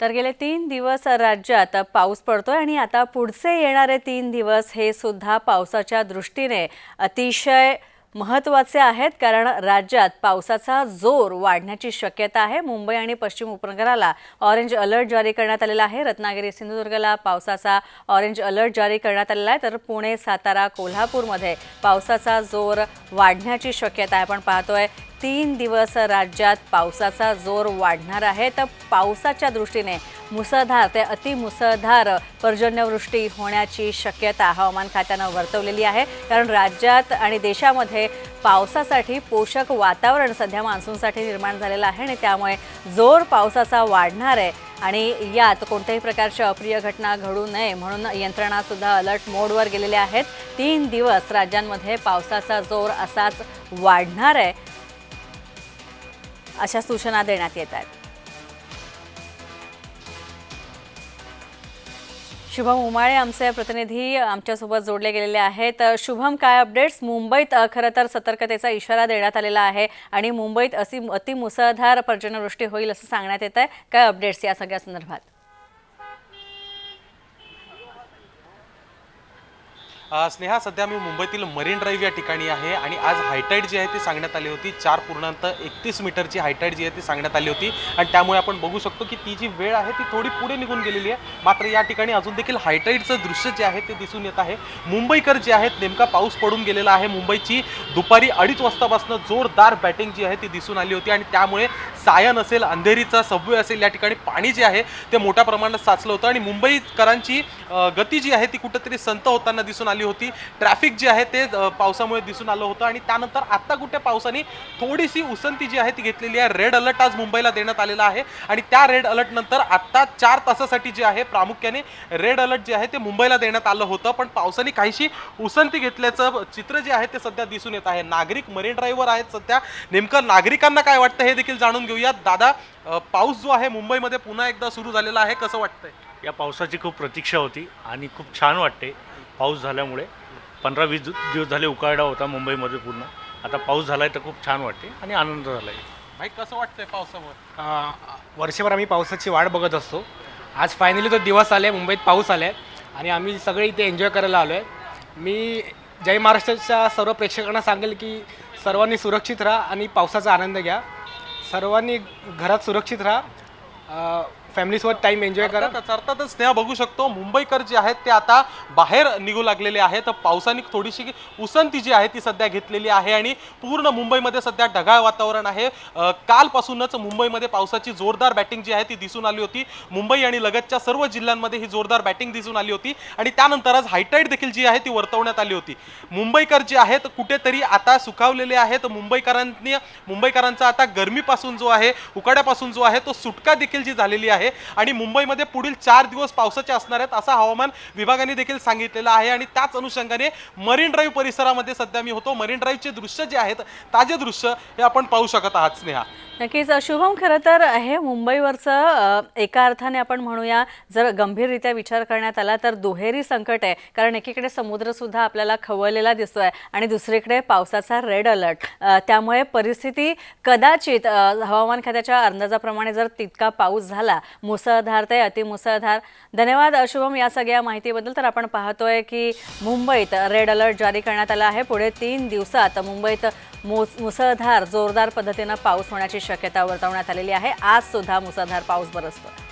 तर गेले तीन दिवस राज्यात पाऊस पडतोय आणि आता पुढचे येणारे तीन दिवस हे सुद्धा पावसाच्या दृष्टीने अतिशय महत्त्वाचे आहेत कारण राज्यात पावसाचा जोर वाढण्याची शक्यता आहे. मुंबई आणि पश्चिम उपनगराला ऑरेंज अलर्ट जारी करण्यात आलेला आहे. रत्नागिरी सिंधुदुर्गला पावसाचा ऑरेंज अलर्ट जारी करण्यात आलेला आहे. तर पुणे सातारा कोल्हापूरमध्ये पावसाचा जोर वाढण्याची शक्यता आहे. आपण पाहतोय तीन दिवस राज्यात पावसाचा जोर वाढणार आहे. तर पावसाच्या दृष्टीने मुसळधार ते अतिमुसळधार पर्जन्यवृष्टी होण्याची शक्यता हवामान खात्यानं वर्तवलेली आहे. कारण राज्यात आणि देशामध्ये पावसासाठी पोषक वातावरण सध्या मान्सूनसाठी निर्माण झालेलं आहे आणि त्यामुळे जोर पावसाचा वाढणार आहे. आणि यात कोणत्याही प्रकारच्या अप्रिय घटना घडू नये म्हणून यंत्रणासुद्धा अलर्ट मोडवर गेलेल्या आहेत. तीन दिवस राज्यांमध्ये पावसाचा जोर असाच वाढणार आहे. अशा सूचना देण्यात येत आहेत. शुभम उमाळे आमचे प्रतिनिधी आमच्यासोबत जोडले गेलेले आहेत. शुभम काय अपडेट्स मुंबईत खरं तर सतर्कतेचा इशारा देण्यात आलेला आहे आणि मुंबईत अशी अतिमुसळधार पर्जन्यवृष्टी होईल असं सांगण्यात येत आहे. काय अपडेट्स या सगळ्या संदर्भात? स्नेहा सध्या मी मुंबईतील मरीन ड्राईव्ह या ठिकाणी आहे आणि आज हायटाईट जी आहे ती सांगण्यात आली होती. चार पूर्णांक एकतीस मीटरची हायटाईट जी आहे ती सांगण्यात आली होती. आणि त्यामुळे आपण बघू शकतो की ती जी वेळ आहे ती थोडी पुढे निघून गेलेली आहे. मात्र या ठिकाणी अजून देखील हायटाईटचं दृश्य जे आहे ते दिसून येत आहे. मुंबईकर जे आहेत नेमका पाऊस पडून गेलेला आहे. मुंबईची दुपारी अडीच वाजतापासून जोरदार बॅटिंग जी आहे ती दिसून आली होती आणि त्यामुळे सायन असेल अंधेरीचा सबवे असेल या ठिकाणी पाणी जे आहे ते मोठ्या प्रमाणात साचलं होतं आणि मुंबईकरांची गती जी आहे ती कुठेतरी संत होताना दिसून आली होती. ट्रॅफिक जे आहे ते पावसामुळे दिसून आलं होतं आणि त्यानंतर आत्ता कुठे पावसाने थोडीशी उसंती जी आहे ती घेतलेली आहे. रेड अलर्ट आज मुंबईला देण्यात आलेला आहे आणि त्या रेड अलर्टनंतर आत्ता चार तासासाठी जे आहे प्रामुख्याने रेड अलर्ट जे आहे ते मुंबईला देण्यात आलं होतं. पण पावसाने काहीशी उसंती घेतल्याचं चित्र जे आहे ते सध्या दिसून येतं आहे. नागरिक मरीन ड्राईव्हवर आहेत सध्या. नेमकं नागरिकांना काय वाटतं हे देखील जाणून घेऊयात. दादा पाऊस जो आहे मुंबईमध्ये पुन्हा एकदा सुरू झालेला आहे. कसं वाटतंय? या पावसाची खूप प्रतीक्षा होती आणि खूप छान वाटते पाऊस झाल्यामुळे. पंधरा वीस दिवस झाले उकाडा होता मुंबईमध्ये पूर्ण. आता पाऊस झाला आहे तर खूप छान वाटते आणि आनंद झाला आहे भाई कसं वाटतंय पावसामुळे? अ, वर्षभर आम्ही पावसाची वाट बघत असतो. आज फायनली तो दिवस आले मुंबईत पाऊस आले आणि आम्ही सगळे इथे एन्जॉय करायला आलो आहे मी जय महाराष्ट्राच्या सर्व प्रेक्षकांना सांगेल की सर्वांनी सुरक्षित राहा आणि पावसाचा आनंद घ्या. सर्वांनी घरात सुरक्षित राहा. फॅमिलीसोबत टाईम एन्जॉय करा. अर्थातच अर्थातच स्नेहा बघू शकतो. मुंबईकर जे आहेत ते आता बाहेर निघू लागलेले आहेत. पावसाने थोडीशी उसंती जी आहे ती सध्या घेतलेली आहे आणि पूर्ण मुंबईमध्ये सध्या ढगाळ वातावरण आहे. कालपासूनच मुंबईमध्ये पावसाची जोरदार बॅटिंग जी आहे ती दिसून आली होती. मुंबई आणि लगतच्या सर्व जिल्ह्यांमध्ये ही जोरदार बॅटिंग दिसून आली होती. आणि त्यानंतर आज हायटाईड देखील जी आहे ती वर्तवण्यात आली होती. मुंबईकर जे आहेत कुठेतरी आता सुखावलेले आहेत. मुंबईकरांनी मुंबईकरांचा आता गरमीपासून जो आहे उकाड्यापासून जो आहे तो सुटका देखील जी झालेली आहे. आहे. आणि मुंबईमध्ये पुढील चार दिवस पावसाचे असणार आहेत असं हवामान विभागाने देखील सांगितलेलं आहे. आणि त्याच अनुषंगाने मरीन ड्राईव्ह परिसरामध्ये सध्या मी होतो. मरीन ड्राईव्हचे दृश्य जे आहेत ताजे दृश्य हे आपण पाहू शकत आहात स्नेहा. नक्कीच शुभम खरं तर हे मुंबईवरचं एका अर्थाने आपण म्हणूया जर गंभीररित्या विचार करण्यात आला तर दुहेरी संकट आहे. कारण एकीकडे समुद्रसुद्धा आपल्याला खवळलेला दिसतोय आणि दुसरीकडे पावसाचा रेड अलर्ट. त्यामुळे परिस्थिती कदाचित हवामान खात्याच्या अंदाजाप्रमाणे जर तितका पाऊस झाला मुसळधार ते अतिमुसळधार धन्यवाद अशुभम शुभम या सगळ्या माहितीबद्दल तर आपण पाहतोय की मुंबईत रेड अलर्ट जारी करण्यात आला आहे. पुढे तीन दिवसात मुंबईत मुस मुसळधार जोरदार पद्धतीनं पाऊस होण्याची शक्यता वर्तवण्यात आलेली आहे. आज सुद्धा मुसळधार पाऊस बरसतो